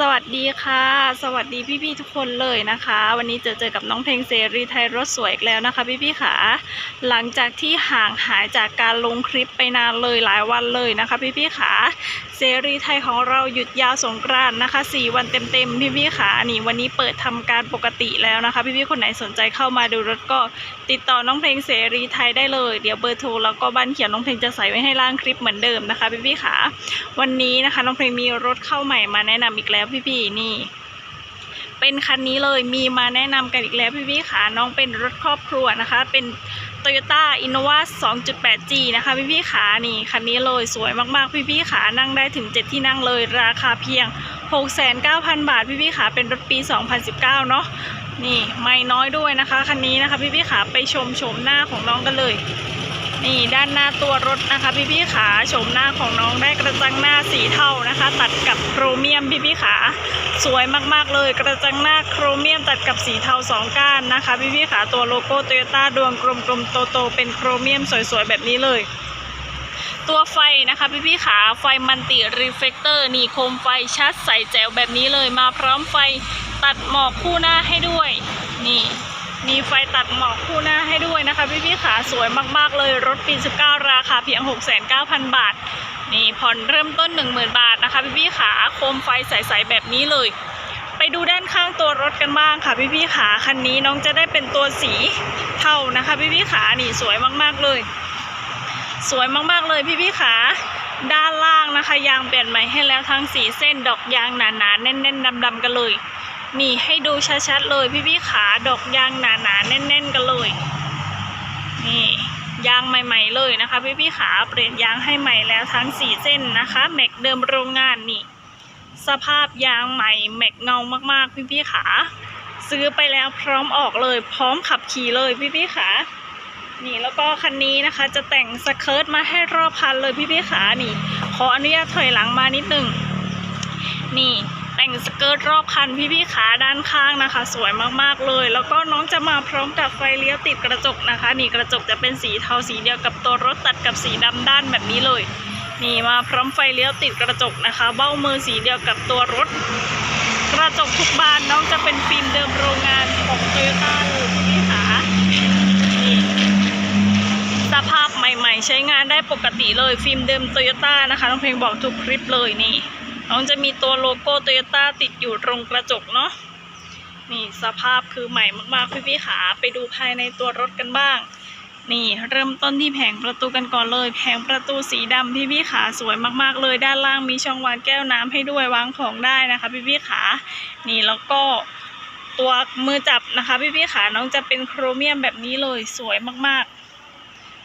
สวัสดีค่ะ สวัสดีพี่ๆทุกคนเลยนะคะ วันนี้เจอเจอกับน้องเพลงเสรีไทยรถสวยอีกแล้วนะคะ พี่ๆค่ะ หลังจากที่ห่างหายจากการลงคลิปไปนานเลยหลายวันเลยนะคะ พี่ๆค่ะเสรีไทยของเราหยุดยาวสงกรานต์นะคะ 4 วันเต็มๆพี่ๆค่ะนี่วันนี้เปิดทำการปกติแล้วนะคะ พี่ๆคนไหนสนใจเข้ามาดูรถก็ติดต่อน้องเพลงเสรีไทยได้เลยเดี๋ยวเบอร์โทรแล้วก็บ้านเขียนน้องเพลงจะใส่ไว้ให้ล่างคลิปเหมือนเดิมนะคะ พี่ๆค่ะ วันนี้นะคะน้องเพลงมีรถเข้าใหม่มาแนะนำอีกแล้วพี่ๆนี่ เป็นคันนี้เลยมีมาแนะนำกันอีกแล้วพี่ๆค่ะน้องเป็นรถครอบครัวนะคะ เป็น Toyota Innova 2.8G นะคะพี่ๆขานี่คันนี้เลยสวยมากๆพี่ๆขานั่งได้ถึง 7 ที่นั่งเลยราคาเพียง 69,000 บาทพี่ๆขาเป็นรถปี 2019 เนาะนี่ไม่น้อยด้วยนะคะ คันนี้นะคะพี่ๆขาไปชมชมหน้าของน้องกันเลย นี่ด้านหน้าตัวรถนะคะพี่พี่ๆขาชมหน้าของน้องได้กระจังหน้าสีเทานะคะ ตัดกับโครเมียมพี่พี่ๆขาสวยมากๆเลย กระจังหน้าโครเมียมตัดกับสีเทาสองก้านนะคะพี่พี่ๆขาตัวโลโก้โตโยต้าดวงกลมๆโตๆเป็นโครเมียมสวยๆแบบนี้เลยตัวไฟนะคะพี่พี่ๆขาไฟมันติรีเฟกเตอร์นี่โคมไฟชัดใสแจ๋วแบบนี้เลยมาพร้อมไฟตัดหมอกคู่หน้าให้ด้วย นี่ มีไฟตัดหมอกคู่หน้าให้ด้วยนะคะพี่พี่ขาสวยมากๆเลยรถปี 19 ราคาเพียง 69,000 บาท นี่ผ่อนเริ่มต้น 10,000 บาทนะคะพี่พี่ขาโคมไฟใสๆแบบนี้เลย ไปดูด้านข้างตัวรถกันบ้างค่ะพี่พี่ขาคันนี้น้องจะได้เป็นตัวสีเทานะคะพี่พี่ขานี่สวยมากๆเลย สวยมากๆเลยพี่พี่ขาด้านล่างนะคะยางเปลี่ยนใหม่ให้แล้วทั้งสีเส้นดอกยางหนาๆแน่นๆดำๆกันเลย นี่ให้ดูชัดๆเลยพี่พี่ๆขาดอกยางหนาๆแน่น ๆ กันเลย นี่ยางใหม่ ๆ เลยนะคะพี่พี่ๆขาเปลี่ยนยางให้ใหม่แล้วทั้งสี่เส้นนะคะแม็กเดิมโรงงานนี่ สภาพยางใหม่แม็กเงามากๆ พี่พี่ๆขาซื้อไปแล้วพร้อมออกเลย พร้อมขับขี่เลยพี่พี่ๆขานี่แล้วก็คันนี้นะคะ จะแต่งสเคิร์ตมาให้รอบคันเลยพี่พี่ๆขานี่ ขออนุญาตถอยหลังมานิดนึงนี่ แต่งสเกิร์ตรอบคันพี่พี่ๆขาด้านข้างนะคะ สวยมากๆเลย แล้วก็น้องจะมาพร้อมกับไฟเลี้ยวติดกระจกนะคะ นี่กระจกจะเป็นสีเทาสีเดียวกับตัวรถตัดกับสีดำด้านแบบนี้เลย นี่มาพร้อมไฟเลี้ยวติดกระจกนะคะ เบ้ามือสีเดียวกับตัวรถ กระจกทุกบานน้องจะเป็นฟิล์มเดิมโรงงานของโตโยต้าเลยพี่ๆขานี่สภาพใหม่ ๆ ใช้งานได้ปกติเลยฟิล์มเดิมโตโยต้านะคะน้องเพลงบอกทุกคลิปเลยนี่ น้องจะมีตัวโลโก้โตโยต้าติดอยู่ตรงกระจกเนาะนี่สภาพคือใหม่มากๆพี่ๆขาไปดูภายในตัวรถกันบ้าง นี่เริ่มต้นที่แผงประตูกันก่อนเลย แผงประตูสีดำพี่ๆขาสวยมากๆเลย ด้านล่างมีช่องวางแก้วน้ำให้ด้วยวางของได้นะคะพี่ๆขานี่แล้วก็ตัวมือจับนะคะพี่ๆขาน้องจะเป็นโครเมียมแบบนี้เลยสวยมากๆ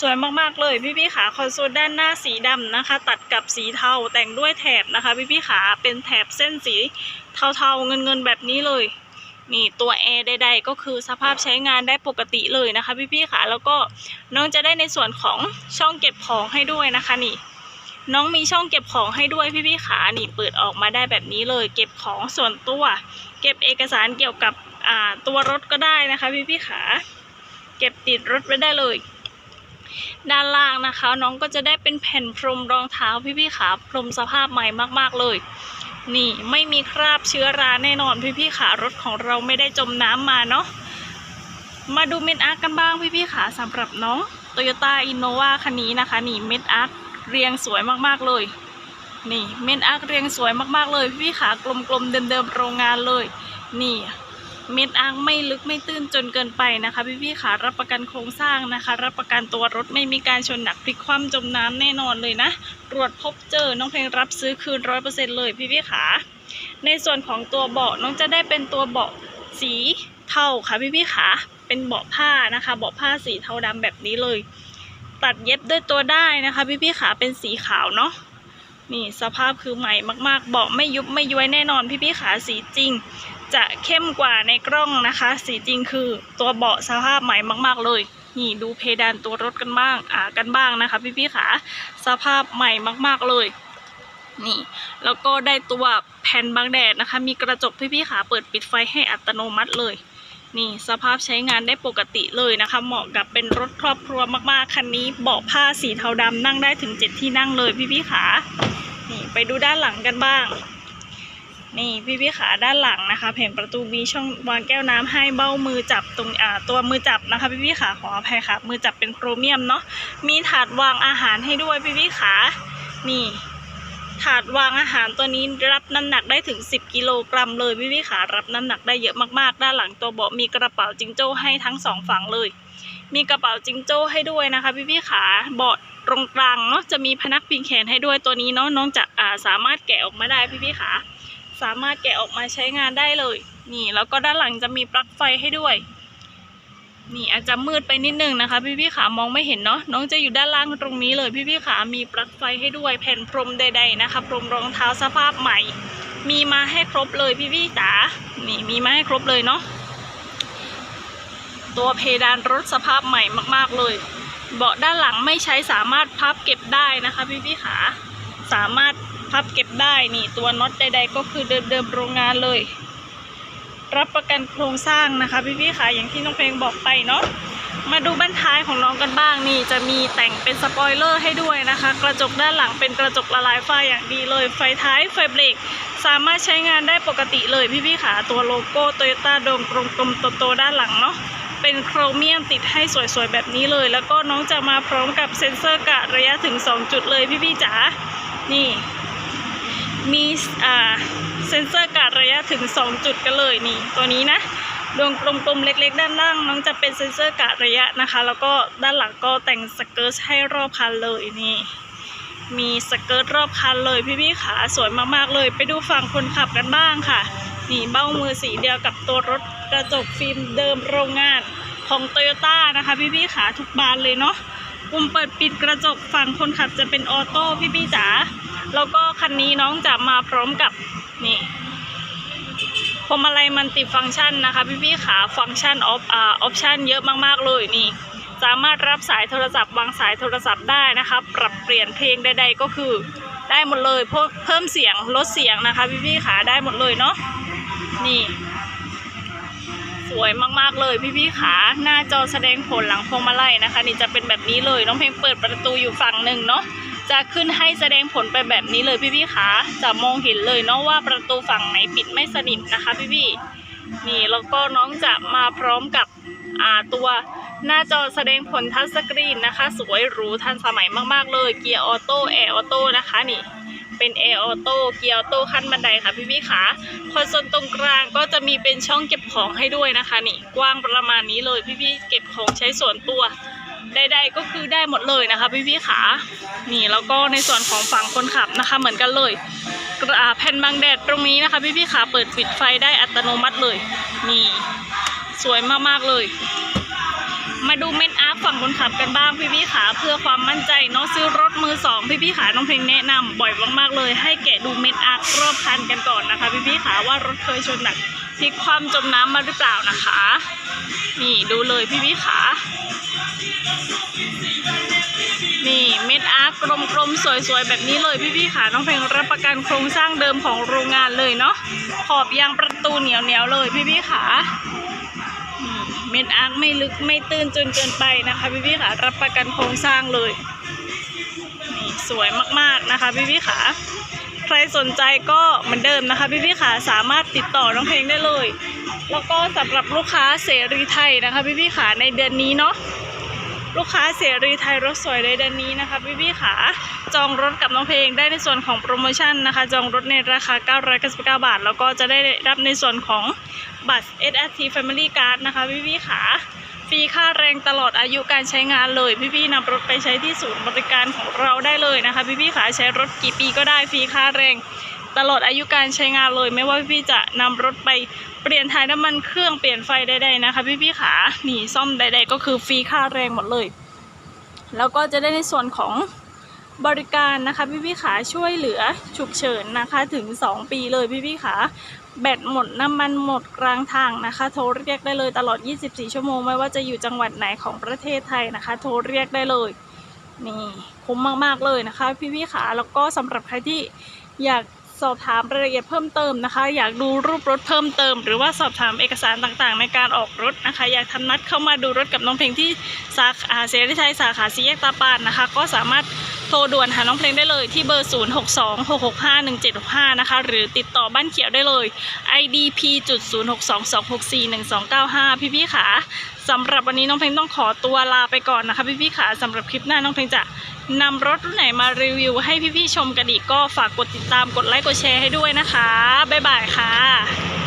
สวยมากๆเลยพี่พี่ขาคอนโซลด้านหน้าสีดำนะคะ ตัดกับสีเทาแต่งด้วยแถบนะคะ พี่พี่ขาเป็นแถบเส้นสีเทาๆเงินๆแบบนี้เลยนี่ตัวแอร์ใดๆก็คือสภาพใช้งานได้ปกติเลยนะคะ พี่พี่ขาแล้วก็น้องจะได้ในส่วนของช่องเก็บของให้ด้วยนะคะนี่ น้องมีช่องเก็บของให้ด้วยพี่พี่ๆขานี่เปิดออกมาได้แบบนี้เลย เก็บของส่วนตัว เก็บเอกสารเกี่ยวกับอ่าตัวรถก็ได้นะคะพี่พี่ๆขาเก็บติดรถไว้ได้เลย ด้านล่างนะคะ น้องก็จะได้เป็นแผ่นพรมรองเท้าพี่ๆขาพรมสภาพใหม่มากๆเลย นี่ไม่มีคราบเชื้อราแน่นอนพี่ๆขารถของเราไม่ได้จมน้ำมาเนาะมาดูเม็ดอาร์กันบ้างพี่ๆขาสำหรับน้อง Toyota Innova คันนี้นะคะ นี่เม็ดอาร์เรียงสวยมากๆเลยนี่เม็ดอาร์เรียงสวยมากๆเลย พี่ๆขากลมๆเดิมๆโรงงานเลย นี่ เม็ดอ่างไม่ลึกไม่ตื้นจนเกินไปนะคะพี่ๆค่ะรับประกันโครงสร้างนะคะ รับประกันตัวรถไม่มีการชนหนักพลิกคว่ำจมน้ำแน่นอนเลยนะตรวจพบเจอน้องเพลงรับซื้อคืนร้อยเปอร์เซ็นเลยพี่ๆค่ะในส่วนของตัวเบาะน้องจะได้เป็นตัวเบาะสีเทาค่ะพี่ๆค่ะเป็นเบาะผ้านะคะ เบาะผ้าสีเทาดำแบบนี้เลย ตัดเย็บด้วยตัวได้นะคะ พี่ๆค่ะเป็นสีขาวเนาะ นี่สภาพคือใหม่มากๆ เบาะไม่ยุบไม่ย้วยแน่นอนพี่ๆขาสีจริง จะเข้มกว่าในกล้องนะคะ สีจริงคือตัวเบาะสภาพใหม่มาก ๆ เลยนี่ดูเพดานตัวรถกันบ้างอ่ากันบ้างนะคะ พี่ๆขาสภาพใหม่มาก ๆเลยนี่แล้วก็ได้ตัวแผ่นบังแดดนะคะ มีกระจกพี่ๆขาเปิดปิดไฟให้อัตโนมัติเลย นี่สภาพใช้งานได้ปกติเลยนะคะ เหมาะกับเป็นรถครอบครัวมากๆ คันนี้เบาะผ้าสีเทาดำนั่งได้ถึงเจ็ดที่นั่งเลยพี่ๆขานี่ไปดูด้านหลังกันบ้าง นี่พี่พี่ขาด้านหลังนะคะแผงประตูมีช่องวางแก้วน้ำให้เบ้ามือจับตรงอ่าตัวมือจับนะคะพี่พี่ขาขออภัยค่ะมือจับเป็นโครเมียมเนาะมีถาดวางอาหารให้ด้วยพี่พี่ขานี่ ถาดวางอาหารตัวนี้รับน้ำหนักได้ถึง 10 กิโลกรัมเลยพี่พี่ขารับน้ำหนักได้เยอะมากๆ ด้านหลังตัวเบาะมีกระเป๋าจิงโจ้ให้ทั้งสองฝั่งเลย มีกระเป๋าจิงโจ้ให้ด้วยนะคะ พี่พี่ขาเบาะตรงกลางเนาะจะมีพนักพิงแขนให้ด้วยตัวนี้เนาะน้องจะอ่าสามารถแกะออกมาได้พี่พี่ขาสามารถแกะออกมาใช้งานได้เลย นี่ แล้วก็ด้านหลังจะมีปลั๊กไฟให้ด้วย นี่อาจจะมืดไปนิดนึงนะคะ พี่พี่ขามองไม่เห็นเนาะน้องจะอยู่ด้านล่างตรงนี้เลย พี่พี่ขามีปลั๊กไฟให้ด้วยแผ่นพรมใด ๆนะคะ พรมรองเท้าสภาพใหม่ มีมาให้ครบเลยพี่พี่จ๋านี่มีมาให้ครบเลยเนาะตัวเพดานรถสภาพใหม่มาก ๆเลย เบาะด้านหลังไม่ใช้สามารถพับเก็บได้นะคะ พี่พี่ขาสามารถพับเก็บได้นี่ตัวน็อตใด ๆ ก็คือเดิมๆโรงงานเลย รับประกันโครงสร้างนะคะพี่พี่ขาอย่างที่น้องเพลงบอกไปเนาะมาดูบ้านท้ายของน้องกันบ้างนี่จะมีแต่งเป็นสปอยเลอร์ให้ด้วยนะคะ กระจกด้านหลังเป็นกระจกละลายฝ้าอย่างดีเลย ไฟท้ายไฟเบรกสามารถใช้งานได้ปกติเลยพี่พี่ขาตัวโลโก้โตโยต้าโดมกลมๆโตๆด้านหลังเนาะเป็นโครเมียมติดให้สวยๆแบบนี้เลย แล้วก็น้องจะมาพร้อมกับเซ็นเซอร์กะระยะถึง 2 จุดเลยพี่พี่จ๋านี่มีอ่าเซ็นเซอร์ารระยะถึง 2 จุดกันเลยนี่ ตัวนี้นะดวงกลมๆเล็ก ๆ ด้านล่าง น้องจะเป็นเซ็นเซอร์การระยะนะคะ แล้วก็ด้านหลังก็แต่งสเกิร์ตให้รอบคันเลยนี่ มีสเกิร์ตรอบคันเลยพี่ๆขาสวยมากๆเลย ไปดูฝั่งคนขับกันบ้างค่ะ นี่เบ้ามือสีเดียวกับตัวรถกระจกฟิล์มเดิมโรงงานของโตโยต้านะคะ พี่ๆขาทุกบานเลยเนาะปุ่มเปิดปิดกระจกฝั่งคนขับจะเป็นออโต้พี่ๆจ๋าแล้วก็คันนี้น้องจะมาพร้อมกับนี่ วงมาลัยมันติฟังก์ชันนะคะ พี่ๆขาฟังก์ชันออฟอ่าออปชันเยอะมากๆเลยนี่ สามารถรับสายโทรศัพท์วางสายโทรศัพท์ได้นะคะ ปรับเปลี่ยนเพลงใดๆก็คือได้หมดเลยเพิ่มเพิ่มเสียงลดเสียงนะคะ พี่ๆขาได้หมดเลยเนาะนี่ สวยมากๆเลยพี่ๆขาหน้าจอแสดงผลหลังพวงมาลัยนะคะ นี่จะเป็นแบบนี้เลยน้องเพลงเปิดประตูอยู่ฝั่งหนึ่งเนาะ จะขึ้นให้แสดงผลไปแบบนี้เลยพี่ๆคะจะมองเห็นเลยเนาะว่าประตูฝั่งไหนปิดไม่สนิทนะคะพี่ๆนี่แล้วก็น้องจะมาพร้อมกับตัวหน้าจอแสดงผลทัชสกรีนนะคะ สวยหรูทันสมัยมากๆเลยเกียร์ออโต้แอร์ออโต้นะคะนี่เป็นแอร์ออโต้เกียร์ออโต้ขั้นบันไดค่ะพี่ๆคะคอนโซลตรงกลางก็จะมีเป็นช่องเก็บของให้ด้วยนะคะนี่กว้างประมาณนี้เลยพี่ๆเก็บของใช้ส่วนตัว ใดๆก็คือได้หมดเลยนะคะพี่พี่ๆขานี่แล้วก็ในส่วนของฝั่งคนขับนะคะ เหมือนกันเลยกระแผ่นบังแดดตรงนี้นะคะ พี่พี่ๆขาเปิดปิดไฟได้อัตโนมัติเลยนี่สวยมากๆเลย มาดูเมนอาร์ฝั่งคนขับกันบ้างพี่พี่ๆขาเพื่อความมั่นใจเนาะซื้อรถมือสองพี่พี่ๆขาน้องเพลงแนะนำบ่อยมากๆเลย ให้แกะดูเมนอาร์รอบคันกันก่อนนะคะ พี่พี่ๆขาว่ารถเคยชนหนักพลิกความจมน้ำมาหรือเปล่านะคะ นี่ดูเลยพี่พี่ๆขา นี่เม็ดอาร์กลมๆ สวยๆ แบบนี้เลยพี่ๆค่ะน้องเพลงรับประกันโครงสร้างเดิมของโรงงานเลยเนาะขอบยางประตูเหนียวๆเลยพี่ๆค่ะเม็ดอาร์กไม่ลึกไม่ตื้นจนเกินไปนะคะพี่ๆค่ะ รับประกันโครงสร้างเลยนี่สวยมากๆนะคะพี่ๆค่ะใครสนใจก็เหมือนเดิมนะคะพี่ๆค่ะสามารถติดต่อน้องเพลงได้เลย แล้วก็สำหรับลูกค้าเสรีไทยนะคะพี่ๆค่ะในเดือนนี้เนาะ ลูกค้าเสรีไทยรถสวยในเดือนนี้นะคะพี่พี่ขาจองรถกับน้องเพลงได้ในส่วนของโปรโมชั่นนะคะ จองรถในราคา 999 บาท แล้วก็จะได้รับในส่วนของบัตร SRT Family Card นะคะพี่พี่ขาฟรีค่าแรงตลอดอายุการใช้งานเลย พี่พี่นำรถไปใช้ที่ศูนย์บริการของเราได้เลยนะคะ พี่พี่ขาใช้รถกี่ปีก็ได้ฟรีค่าแรงตลอดอายุการใช้งานเลย ไม่ว่าพี่จะนำรถไป เปลี่ยนถ่ายน้ำมันเครื่องเปลี่ยนไฟใดๆนะคะ พี่ๆขานี่ซ่อมใดๆก็คือฟรีค่าแรงหมดเลย แล้วก็จะได้ในส่วนของบริการนะคะพี่ๆขาช่วยเหลือฉุกเฉินนะคะถึง 2 ปีเลยพี่ๆขาแบตหมดน้ำมันหมดกลางทางนะคะ โทรเรียกได้เลยตลอด 24 ชั่วโมงไม่ว่าจะอยู่จังหวัดไหนของประเทศไทยนะคะ โทรเรียกได้เลยนี่คุ้มมากๆเลยนะคะ พี่ๆขาแล้วก็สำหรับใครที่อยาก สอบถามรายละเอียดเพิ่มเติมนะคะ อยากดูรูปรถเพิ่มเติม หรือว่าสอบถามเอกสารต่างๆ ในการออกรถนะคะ อยากทำนัดเข้ามาดูรถกับน้องเพลงที่สาขาเสรีไทยสาขาสีแยกตาปานนะคะ ก็สามารถ ทรด่วนหาน้องเพลงได้เลยที่เบอร์ 0626651765 นะคะ หรือติดต่อบ้านเขียวได้เลย IDP จุด0622641295 พี่พี่ๆขาสำหรับวันนี้น้องเพลงต้องขอตัวลาไปก่อนนะคะพี่พี่ๆขาสำหรับคลิปหน้าน้องเพลงจะนำรถรุ่นไหนมารีวิวให้พี่พี่ๆชมกันอีกก็ฝากกดติดตามกดไลค์กดแชร์ให้ด้วยนะคะ บ๊ายบายค่ะ